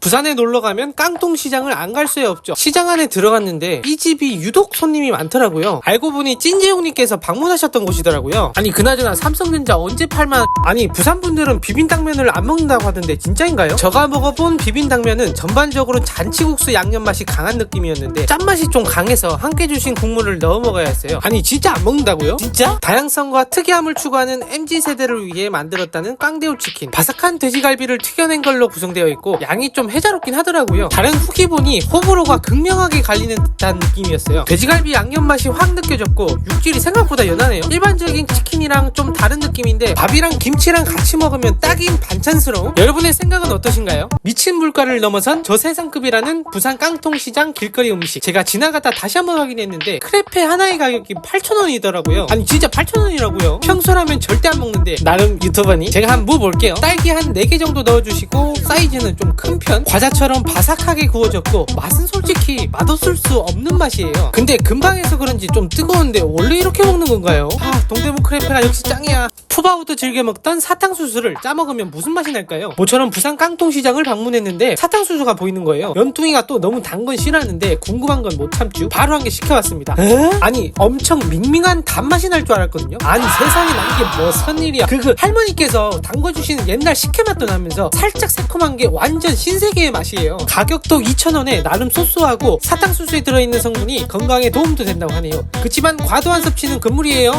부산에 놀러 가면 깡통 시장을 안 갈 수야 없죠. 시장 안에 들어갔는데 이 집이 유독 손님이 많더라고요. 알고 보니 찐재용님께서 방문하셨던 곳이더라고요. 아니 그나저나 삼성전자 언제 팔만? 아니 부산 분들은 비빔당면을 안 먹는다고 하던데 진짜인가요? 제가 먹어본 비빔당면은 전반적으로 잔치국수 양념 맛이 강한 느낌이었는데 짠맛이 좀 강해서 함께 주신 국물을 넣어 먹어야 했어요. 아니 진짜 안 먹는다고요? 진짜? 다양성과 특이함을 추구하는 MZ 세대를 위해 만들었다는 깡대우 치킨. 바삭한 돼지갈비를 튀겨낸 걸로 구성되어 있고 양이 좀 해자롭긴 하더라고요. 다른 후기 보니 호불호가 극명하게 갈리는 듯한 느낌이었어요. 돼지갈비 양념 맛이 확 느껴졌고 육질이 생각보다 연하네요. 일반적인 치킨이랑 좀 다른 느낌인데 밥이랑 김치랑 같이 먹으면 딱인 반찬스러움. 여러분의 생각은 어떠신가요? 미친 물가를 넘어선 저세상급이라는 부산 깡통시장 길거리 음식. 제가 지나가다 다시 한번 확인했는데 크레페 하나의 가격이 8,000원이더라고요. 아니 진짜 8,000원이라고요? 평소라면 절대 안 먹는데 나름 유튜버니 제가 한번 물어볼게요. 딸기 한 4개 정도 넣어주시고 사이즈는 좀 큰 편. 과자처럼 바삭하게 구워졌고 맛은 솔직히 맛없을 수 없는 맛이에요. 근데 금방 해서 그런지 좀 뜨거운데 원래 이렇게 먹는 건가요? 아 동대문 크레페가 역시 짱이야. 푸바오도 즐겨 먹던 사탕수수를 짜먹으면 무슨 맛이 날까요? 모처럼 부산 깡통시장을 방문했는데 사탕수수가 보이는 거예요. 연뚱이가 또 너무 단 건 싫어하는데 궁금한 건 못 참죠. 바로 한 개 시켜봤습니다. 에? 아니 엄청 밍밍한 단맛이 날 줄 알았거든요. 아니 세상에 난 이게 무슨 일이야. 그, 그 할머니께서 담궈주시는 옛날 식혜맛도 나면서 살짝 새콤한 게 완전 신세 계의 맛이에요. 가격도 2,000원에 나름 소소하고 사탕수수에 들어있는 성분이 건강에 도움도 된다고 하네요. 그치만 과도한 섭취는 금물이에요.